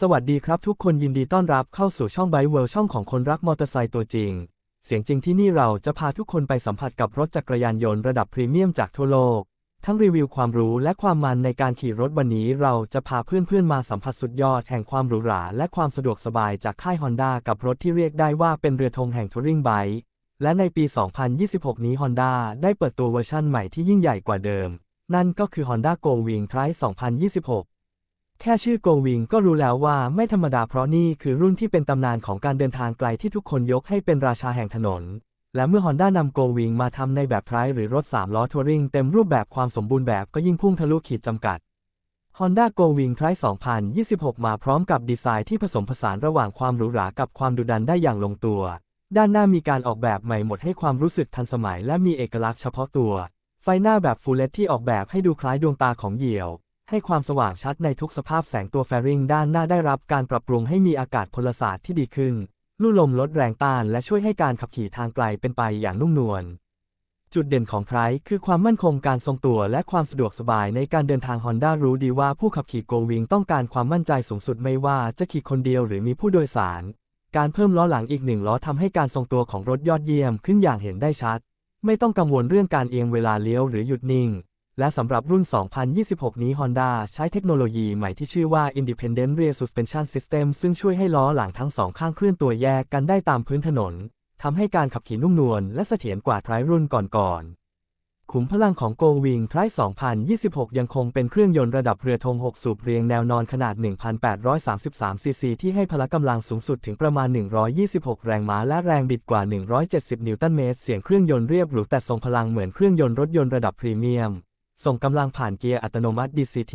สวัสดีครับทุกคนยินดีต้อนรับเข้าสู่ช่องไบเวิลด์ช่องของคนรักมอเตอร์ไซค์ตัวจริง เสียงจริงที่นี่เราจะพาทุกคนไปสัมผัสกับรถจักรยานยนต์ระดับพรีเมียมจากทั่วโลก ทั้งรีวิวความรู้และความมันในการขี่รถวันนี้เราจะพาเพื่อนๆมาสัมผัสสุดยอดแห่งความหรูหราและความสะดวกสบายจากค่าย Honda กับรถที่เรียกได้ว่าเป็นเรือธงแห่งทัวริงไบค์และในปี 2026 นี้ Honda ได้เปิดตัวเวอร์ชั่นใหม่ที่ยิ่งใหญ่กว่าเดิม นั่นก็คือ Honda Go Wing Drive 2026 แค่ชื่อ Go Wing ก็รู้แล้วว่าไม่ธรรมดาเพราะนี่คือรุ่นที่เป็นตำนานของการเดินทางไกลที่ทุกคนยกให้เป็นราชาแห่งถนน และเมื่อ Honda นำ Go Wing มาทำในแบบไพรหรือรถ 3 ล้อทัวริงเต็มรูปแบบความสมบูรณ์แบบก็ยิ่งพุ่งทะลุขีดจำกัด Honda Go Wing Drive 2026 มาพร้อมกับดีไซน์ที่ผสมผสานระหว่างความหรูหรากับความดุดันได้อย่างลงตัว ด้านหน้ามีการออกแบบใหม่หมดให้ความรู้สึกทันสมัยและมีเอกลักษณ์เฉพาะตัว ไฟหน้าแบบฟูลเลตที่ออกแบบให้ดูคล้ายดวงตาของเหยี่ยว ให้ความสว่างชัดในทุกสภาพแสงตัวแฟริงด้านหน้าได้รับการปรับปรุงให้มีอากาศพลศาสตร์ที่ดีขึ้น ลู่ลมลดแรงต้านและช่วยให้การขับขี่ทางไกลเป็นไปอย่างนุ่มนวล จุดเด่นของไพรคือความมั่นคงการทรงตัวและความสะดวกสบายในการเดินทาง Honda รู้ดีว่าผู้ขับขี่โกวิงต้องการความมั่นใจสูงสุดไม่ว่าจะขี่คนเดียวหรือมีผู้โดยสาร การเพิ่มล้อหลังอีกหนึ่งล้อทำให้การทรงตัวของรถยอดเยี่ยมขึ้นอย่างเห็นได้ชัด ไม่ต้องกังวลเรื่องการเอียงเวลาเลี้ยวหรือหยุดนิ่ง และสำหรับรุ่น 2026 นี้ Honda ใช้เทคโนโลยีใหม่ที่ชื่อว่า Independent Rear Suspension System ซึ่งช่วยให้ล้อหลังทั้งสองข้างเคลื่อนตัวแยกกันได้ตามพื้นถนน ทำให้การขับขี่นุ่มนวลและเสถียรกว่าไทรรุ่นก่อนๆ ขุมพลังของ Go Wing t r i 2026 ยังคงเป็นเครื่องยนต์ระดับเรือธง 6 สูบเรียงแนวนอนขนาด 1,833 ซีซีที่ให้พละกำลังสูงสุดถึงประมาณ 126 แรงม้าและแรงบิดกว่า 170 นิวตันเมตร เสียงเครื่องยนต์เรียบหรูแต่ทรงพลังเหมือนเครื่องยนต์รถยนต์ระดับพรีเมียม ส่งกำลังผ่านเกียร์อัตโนมัติ DCT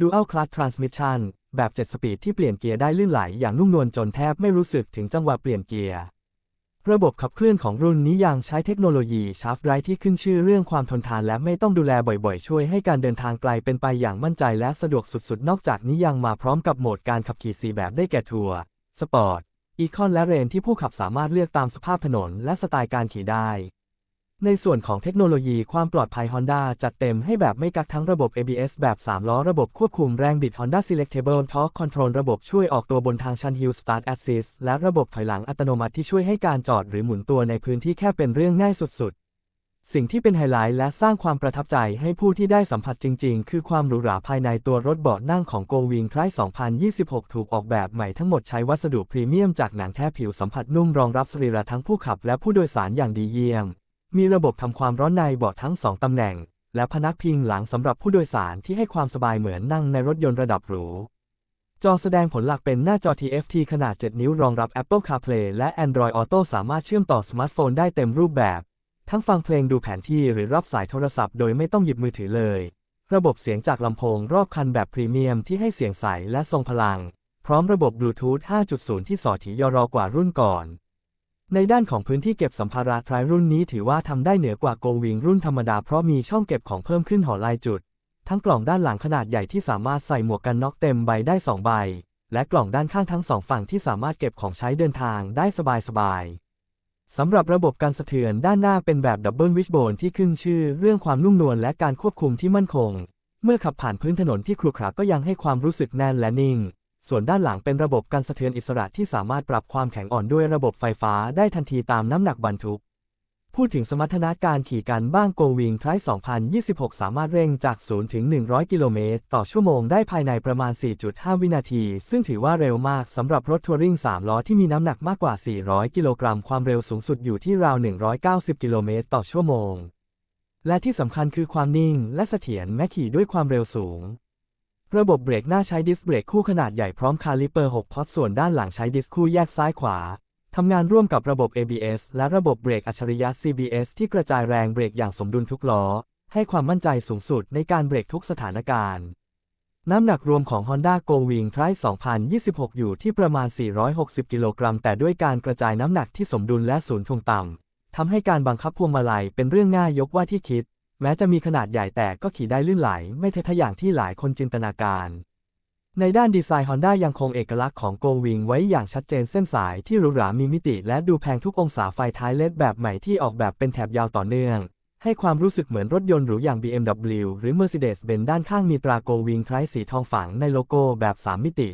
Dual Clutch Transmission แบบ 7 สปีดที่เปลี่ยนเกียร์ได้ลื่นไหลอย่างนุ่มนวลจนแทบไม่รู้สึกถึงจังหวะเปลี่ยนเกียร์ระบบขับเคลื่อนของรุ่นนี้ยังใช้เทคโนโลยีชาร์ฟไรที่ขึ้นชื่อเรื่องความทนทานและไม่ต้องดูแลบ่อยๆ ช่วยให้การเดินทางไกลเป็นไปอย่างมั่นใจและสะดวกสุดๆ นอกจากนี้ยังมาพร้อมกับโหมดการขับขี่สีแบบได้แก่ทัวร์สปอร์ตอีคอนและเรนที่ผู้ขับสามารถเลือกตามสภาพถนนและสไตล์การขี่ได้ ในส่วนของเทคโนโลยีความปลอดภัย Honda จัดเต็มให้แบบไม่กักทั้งระบบ ABS แบบ 3 ล้อระบบควบคุมแรงบิด Honda Selectable Torque Control ระบบช่วยออกตัวบนทางชัน Hill Start Assist และระบบถอยหลังอัตโนมัติที่ช่วยให้การจอดหรือหมุนตัวในพื้นที่แค่เป็นเรื่องง่ายสุดๆ สิ่งที่เป็นไฮไลท์และสร้างความประทับใจให้ผู้ที่ได้สัมผัสจริงๆ คือความหรูหราภายในตัวรถเบาะนั่งของ Go Wing Drive 2026 ถูกออกแบบใหม่ทั้งหมดใช้วัสดุพรีเมียมจากหนังแท้ผิวสัมผัสนุ่มรองรับสรีระทั้งผู้ขับและผู้โดยสารอย่างดีเยี่ยม มีระบบทำความร้อนในเบาะทั้ง2ตำแหน่ง และพนักพิงหลังสำหรับผู้โดยสารที่ให้ความสบายเหมือนนั่งในรถยนต์ระดับหรู จอแสดงผลหลักเป็นหน้าจอ TFT ขนาด 7 นิ้วรองรับ Apple CarPlay และ Android Auto สามารถเชื่อมต่อสมาร์ทโฟนได้เต็มรูปแบบ ทั้งฟังเพลงดูแผนที่หรือรับสายโทรศัพท์โดยไม่ต้องหยิบมือถือเลย ระบบเสียงจากลำโพงรอบคันแบบพรีเมียมที่ให้เสียงใสและทรงพลัง พร้อมระบบ Bluetooth 5.0 ที่สอดถี่ยรอกว่ารุ่นก่อน ในด้านของพื้นที่เก็บสัมภาระทรายรุ่นนี้ถือว่าทำได้เหนือกว่าโกวิงรุ่นธรรมดาเพราะมีช่องเก็บของเพิ่มขึ้นหอลายจุด ทั้งกล่องด้านหลังขนาดใหญ่ที่สามารถใส่หมวกกันน็อกเต็มใบได้ 2 ใบ และกล่องด้านข้างทั้งสองฝั่งที่สามารถเก็บของใช้เดินทางได้สบายๆสำหรับระบบการสะเทือนด้านหน้าเป็นแบบดับเบิลวิชโบนที่ขึ้นชื่อเรื่องความนุ่มนวลและการควบคุมที่มั่นคง เมื่อขับผ่านพื้นถนนที่ครุขระก็ยังให้ความรู้สึกแน่นและนิ่ง ส่วนด้านหลังเป็นระบบการสะเทือนอิสระที่สามารถปรับความแข็งอ่อนด้วยระบบไฟฟ้าได้ทันทีตามน้ำหนักบรรทุก พูดถึงสมรรถนะการขี่กันบ้างโกวิงไทร2026 สามารถเร่งจาก 0 ถึง 100 กิโลเมตร ต่อชั่วโมงได้ภายในประมาณ 4.5 วินาที ซึ่งถือว่าเร็วมากสำหรับรถทัวริง 3 ล้อที่มีน้ำหนักมากกว่า 400 กิโลกรัม ความเร็วสูงสุดอยู่ที่ราว 190 กิโลเมตร ต่อชั่วโมง และที่สำคัญคือความนิ่งและเสถียรแม้ขี่ด้วยความเร็วสูง ระบบเบรกหน้าใช้ดิสเบรกคู่ขนาดใหญ่พร้อมคาลิเปอร์ 6 พอตส่วนด้านหลังใช้ดิสคู่แยกซ้ายขวา ทำงานร่วมกับระบบ ABS และระบบเบรกอัจฉริยะ CBS ที่กระจายแรงเบรกอย่างสมดุลทุกล้อ ให้ความมั่นใจสูงสุดในการเบรกทุกสถานการณ์ น้ำหนักรวมของ Honda Go Wing Drive 2026 อยู่ที่ประมาณ 460 กิโลกรัม แต่ด้วยการกระจายน้ำหนักที่สมดุลและศูนย์ถ่วงต่ำทำให้การบังคับพวงมาลัยเป็นเรื่องง่ายยกว่าที่คิด แม้จะมีขนาดใหญ่แต่ก็ขี่ได้ลื่นไหลไม่เทะอย่างที่หลายคนจินตนาการ ในด้านดีไซน์ Honda ยังคงเอกลักษณ์ของ Go Wing ไว้อย่างชัดเจนเส้นสายที่หรูหรามีมิติและดูแพงทุกองศาไฟท้ายเลดแบบใหม่ที่ออกแบบเป็นแถบยาวต่อเนื่อง ให้ความรู้สึกเหมือนรถยนต์หรูอย่าง BMW หรือ Mercedes-Benz ด้านข้างมีตรา Go Wing คล้ายสีทองฝังในโลโก้แบบ 3 มิติ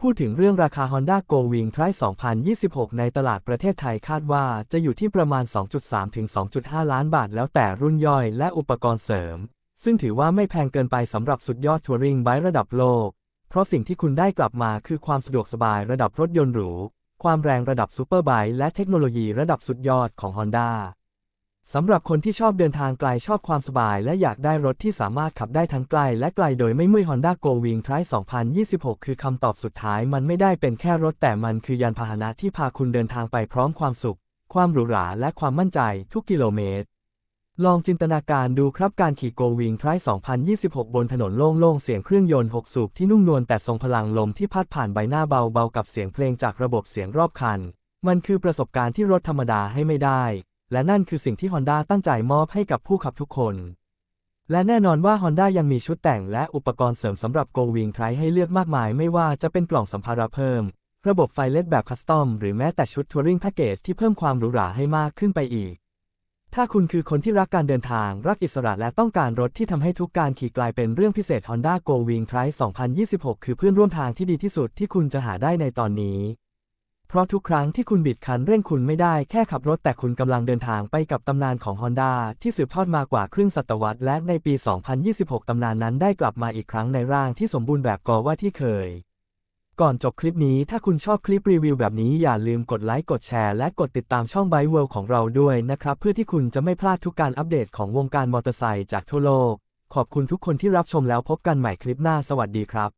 พูดถึงเรื่องราคา Honda Go Wing Drive 2026 ในตลาดประเทศไทยคาดว่าจะอยู่ที่ประมาณ 2.3 ถึง 2.5 ล้านบาทแล้วแต่รุ่นย่อยและอุปกรณ์เสริม ซึ่งถือว่าไม่แพงเกินไปสำหรับสุดยอดทัวริงไบค์ระดับโลก เพราะสิ่งที่คุณได้กลับมาคือความสะดวกสบายระดับรถยนต์หรู ความแรงระดับซูเปอร์ไบค์และเทคโนโลยีระดับสุดยอดของ Honda สำหรับคนที่ชอบเดินทางไกลชอบความสบาย และอยากได้รถที่สามารถขับได้ทั้งไกลและไกลโดยไม่เมื่อย Honda Go Wing Drive 2026 คือคำตอบสุดท้าย มันไม่ได้เป็นแค่รถแต่มันคือยานพาหนะที่พาคุณเดินทางไปพร้อมความสุข ความหรูหราและความมั่นใจทุกกิโลเมตร ลองจินตนาการดูครับการขี่ Go Wing Drive 2026 บนถนนโล่งๆ เสียงเครื่องยนต์ 6 สูบที่นุ่มนวลแต่ทรงพลังลมที่พัดผ่านใบหน้าเบาๆกับเสียงเพลงจากระบบเสียงรอบคัน มันคือประสบการณ์ที่รถธรรมดาให้ไม่ได้ และนั่นคือสิ่งที่ Honda ตั้งใจมอบให้กับผู้ขับทุกคน และแน่นอนว่า Honda ยังมีชุดแต่งและอุปกรณ์เสริมสำหรับ Go Wing t r i ให้เลือกมากมาย ไม่ว่าจะเป็นกล่องสัมภาระเพิ่ม ระบบไฟเลดแบบคัสตอมหรือแม้แต่ชุดทัวริงแพ็กเกจที่เพิ่มความหรูหราให้มากขึ้นไปอีก ถ้าคุณคือคนที่รักการเดินทาง รักอิสระและต้องการรถที่ทำให้ทุกการขี่กลายเป็นเรื่องพิเศษ Honda Go Wing Drive 2026 คือเพื่อนร่วมทางที่ดีที่สุดที่คุณจะหาได้ในตอนนี้ เพราะทุกครั้งที่คุณบิดคันเร่งคุณไม่ได้แค่ขับรถแต่คุณกำลังเดินทางไปกับตำนานของ Honda ที่สืบทอดมากว่าครึ่งศตวรรษและในปี 2026 ตำนานนั้นได้กลับมาอีกครั้งในร่างที่สมบูรณ์แบบกอว่าที่เคย ก่อนจบคลิปนี้ถ้าคุณชอบคลิปรีวิวแบบนี้อย่าลืมกดไลค์กดแชร์และกดติดตามช่อง Byte World ของเราด้วยนะครับ เพื่อที่คุณจะไม่พลาดทุกการอัปเดตของวงการมอเตอร์ไซค์จากทั่วโลก ขอบคุณทุกคนที่รับชมแล้วพบกันใหม่คลิปหน้าสวัสดีครับ